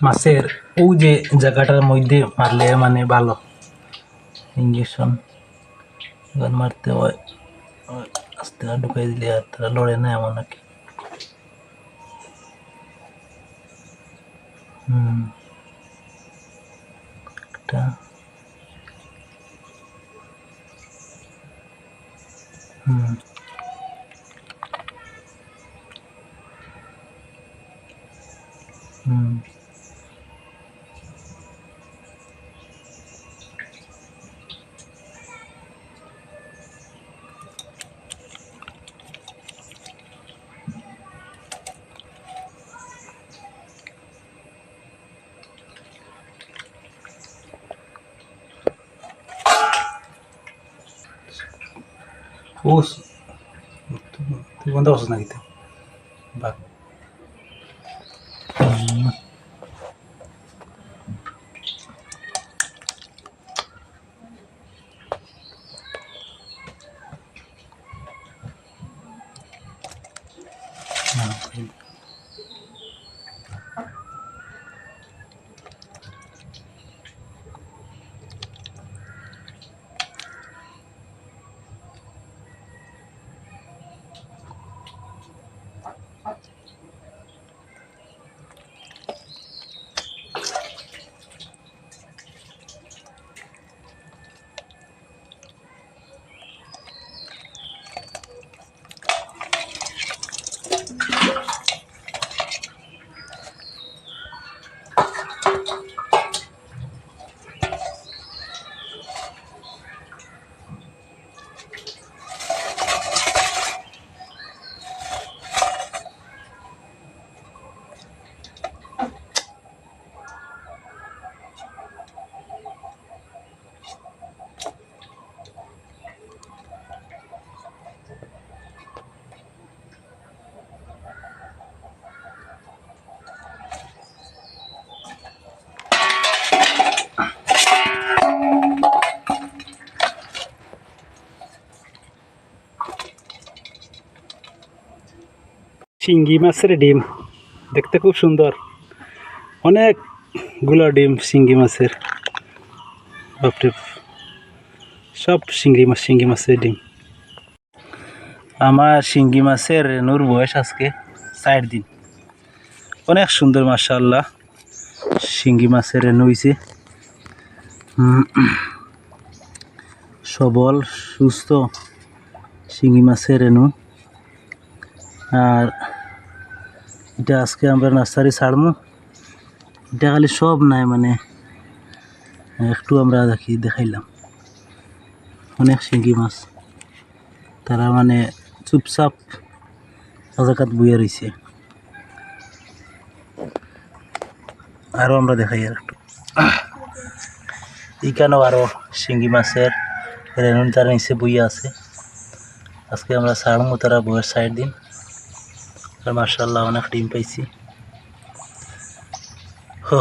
মাছের ও যে জায়গাটার মধ্যে মারলে মানে ভালো। ইঞ্জেকশন গান মারতে হয় হয়, আস্তে ঢুকাই দিলে আর তারা লড়ে না এমন নাকি হুম। একটা হুম। হুম। Who's? Тэгвэн дэвсэн на гэдэг. Баг. Ah, okay. শিঙ্গি মাছের ডিম। দেখতে খুব সুন্দর। অনেকগুলো ডিম শিঙ্গি মাছের। বাপরে। সব শিঙ্গি মাছ শিঙ্গি মাছের ডিম। আমার শিঙ্গি মাছের রেনুর বয়স আজকে চার দিন। অনেক সুন্দর মাশাল্লাহ শিঙ্গি মাছের হয়েছে সবল, সুস্থ শিঙ্গি মাছের রেনু। আর এটা আজকে আমরা নার্সারি ছাড়মু। এটা খালি সব নাই মানে একটু আমরা দেখি, দেখাইলাম। অনেক শিঙ্গি মাছ। তারা মানে চুপচাপ জায়গাত বইয়া রয়েছে আরও আমরা দেখাই আর একটু। এখানেও আরও শিঙ্গি মাছের রেনুন তারা নিচে বইয়া আছে। আজকে আমরা ছাড়মু তারা বয়স সাইড দিন। আর মার্শাল্লাহ অনেক ডিম পাইছি। ও